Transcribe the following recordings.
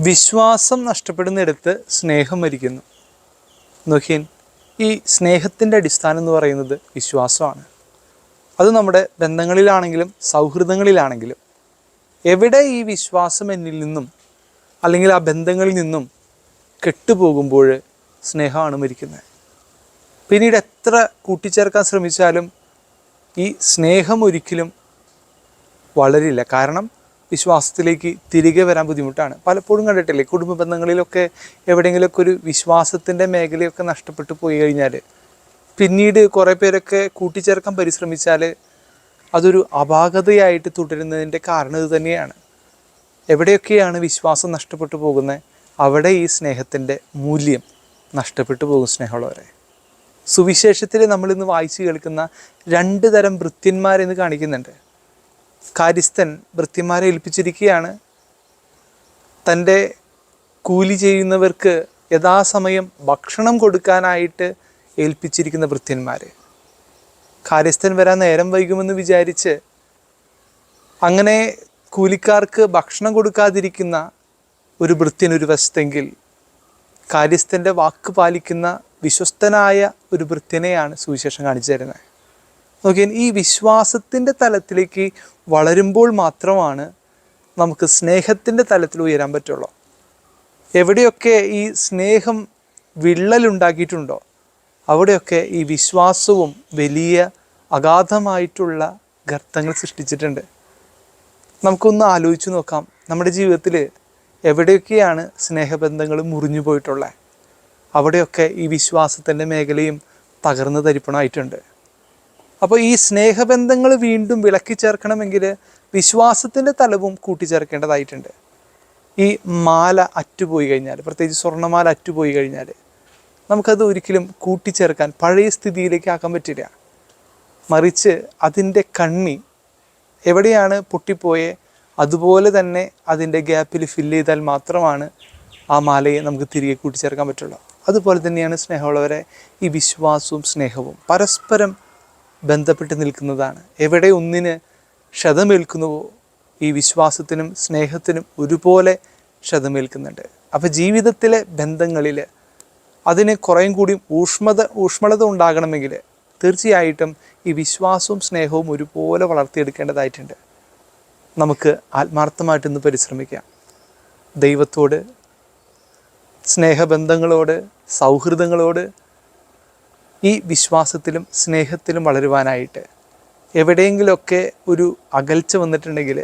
വിശ്വാസം നഷ്ടപ്പെടുന്നിടത്ത് സ്നേഹം മരിക്കുന്നു. നോക്കിയൻ ഈ സ്നേഹത്തിന്റെ അടിസ്ഥാനം എന്ന് പറയുന്നത് വിശ്വാസമാണ്. അത് നമ്മുടെ ബന്ധങ്ങളിലാണെങ്കിലും സൗഹൃദങ്ങളിലാണെങ്കിലും എവിടെ ഈ വിശ്വാസം എന്നിൽ നിന്നും അല്ലെങ്കിൽ ആ ബന്ധങ്ങളിൽ നിന്നും കെട്ടുപോകുമ്പോൾ സ്നേഹമാണ് മരിക്കുന്നത്. പിന്നീട് എത്ര കൂട്ടിച്ചേർക്കാൻ ശ്രമിച്ചാലും ഈ സ്നേഹം ഒരിക്കലും വളരില്ല. കാരണം വിശ്വാസത്തിലേക്ക് തിരികെ വരാൻ ബുദ്ധിമുട്ടാണ്. പലപ്പോഴും കണ്ടിട്ടില്ലേ കുടുംബ ബന്ധങ്ങളിലൊക്കെ എവിടെയെങ്കിലുമൊക്കെ ഒരു വിശ്വാസത്തിന്റെ മേഖലയൊക്കെ നഷ്ടപ്പെട്ടു പോയി കഴിഞ്ഞാൽ പിന്നീട് കുറേ പേരൊക്കെ കൂട്ടിച്ചേർക്കാൻ പരിശ്രമിച്ചാൽ അതൊരു അപാകതയായിട്ട് തുടരുന്നതിന്റെ കാരണം ഇത് തന്നെയാണ്. എവിടെയൊക്കെയാണ് വിശ്വാസം നഷ്ടപ്പെട്ടു പോകുന്നത് അവിടെ ഈ സ്നേഹത്തിന്റെ മൂല്യം നഷ്ടപ്പെട്ടു പോകും സ്നേഹമുള്ളവരെ. സുവിശേഷത്തിൽ നമ്മളിന്ന് വായിച്ചു കേൾക്കുന്ന രണ്ട് തരം ഭൃത്യന്മാരെന്ന് കാണിക്കുന്നുണ്ട്. കാര്യസ്ഥൻ വൃത്തിമാരെ ഏൽപ്പിച്ചിരിക്കുകയാണ്. തന്റെ കൂലി ചെയ്യുന്നവർക്ക് യഥാസമയം ഭക്ഷണം കൊടുക്കാനായിട്ട് ഏൽപ്പിച്ചിരിക്കുന്ന ഭൃത്യന്മാർ കാര്യസ്ഥൻ വരാൻ നേരം വൈകുമെന്ന് വിചാരിച്ച് അങ്ങനെ കൂലിക്കാർക്ക് ഭക്ഷണം കൊടുക്കാതിരിക്കുന്ന ഒരു ഭൃത്യൻ ഒരു വശത്തെങ്കിൽ കാര്യസ്ഥന്റെ വാക്ക് പാലിക്കുന്ന വിശ്വസ്തനായ ഒരു ഭൃത്യനെയാണ് സുവിശേഷം കാണിച്ചു തരുന്നത്. നോക്കിയാൽ ഈ വിശ്വാസത്തിന്റെ തലത്തിലേക്ക് വളരുമ്പോൾ മാത്രമാണ് നമുക്ക് സ്നേഹത്തിന്റെ തലത്തിൽ ഉയരാൻ പറ്റുള്ളൂ. എവിടെയൊക്കെ ഈ സ്നേഹം വിള്ളലുണ്ടാക്കിയിട്ടുണ്ടോ അവിടെയൊക്കെ ഈ വിശ്വാസവും വലിയ അഗാധമായിട്ടുള്ള ഗർത്തങ്ങൾ സൃഷ്ടിച്ചിട്ടുണ്ട്. നമുക്കൊന്ന് ആലോചിച്ച് നോക്കാം നമ്മുടെ ജീവിതത്തിൽ എവിടെയൊക്കെയാണ് സ്നേഹബന്ധങ്ങൾ മുറിഞ്ഞു പോയിട്ടുള്ളത്? അവിടെയൊക്കെ ഈ വിശ്വാസത്തിന്റെ മേഖലയും തകർന്നു തരിപ്പണമായിട്ടുണ്ട് അപ്പോൾ ഈ സ്നേഹബന്ധങ്ങൾ വീണ്ടും വിളക്കി ചേർക്കണമെങ്കിൽ വിശ്വാസത്തിന്റെ തലവും കൂട്ടിച്ചേർക്കേണ്ടതായിട്ടുണ്ട്. ഈ മാല അറ്റുപോയി കഴിഞ്ഞാൽ പ്രത്യേകിച്ച് സ്വർണമാല അറ്റുപോയി കഴിഞ്ഞാൽ നമുക്കത് ഒരിക്കലും കൂട്ടിച്ചേർക്കാൻ പഴയ സ്ഥിതിയിലേക്ക് ആക്കാൻ പറ്റില്ല. മറിച്ച് അതിന്റെ കണ്ണി എവിടെയാണ് പൊട്ടിപ്പോയെ അതുപോലെ തന്നെ അതിന്റെ ഗ്യാപ്പിൽ ഫില്ല് ചെയ്താൽ മാത്രമാണ് ആ മാലയെ നമുക്ക് തിരികെ കൂട്ടിച്ചേർക്കാൻ പറ്റുള്ളൂ. അതുപോലെ തന്നെയാണ് സ്നേഹമുള്ളവരെ ഈ വിശ്വാസവും സ്നേഹവും. പരസ്പരം ബന്ധപ്പെട്ട് നിൽക്കുന്നതാണ്. എവിടെ ഒന്നിന് ക്ഷതമേൽക്കുന്നുവോ ഈ വിശ്വാസത്തിനും സ്നേഹത്തിനും ഒരുപോലെ ക്ഷതമേൽക്കുന്നുണ്ട്. അപ്പോൾ ജീവിതത്തിലെ ബന്ധങ്ങളിൽ അതിന് കുറേയും കൂടി ഊഷ്മത ഊഷ്മളത ഉണ്ടാകണമെങ്കിൽ തീർച്ചയായിട്ടും ഈ വിശ്വാസവും സ്നേഹവും ഒരുപോലെ വളർത്തിയെടുക്കേണ്ടതായിട്ടുണ്ട്. നമുക്ക് ആത്മാർത്ഥമായിട്ടൊന്ന് പരിശ്രമിക്കാം. ദൈവത്തോട് സ്നേഹബന്ധങ്ങളോട് സൗഹൃദങ്ങളോട് ഈ വിശ്വാസത്തിലും സ്നേഹത്തിലും വളരുവാനായിട്ട്. എവിടെയെങ്കിലുമൊക്കെ ഒരു അകൽച്ച വന്നിട്ടുണ്ടെങ്കിൽ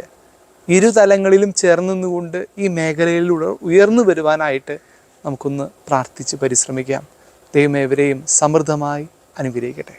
ഇരുതലങ്ങളിലും ചേർന്ന് നിന്നുകൊണ്ട് ഈ മേഖലയിലൂടെ ഉയർന്നു വരുവാനായിട്ട് നമുക്കൊന്ന് പ്രാർത്ഥിച്ച് പരിശ്രമിക്കാം. ദൈവം എവരെയും സമൃദ്ധമായി അനുഗ്രഹിക്കട്ടെ.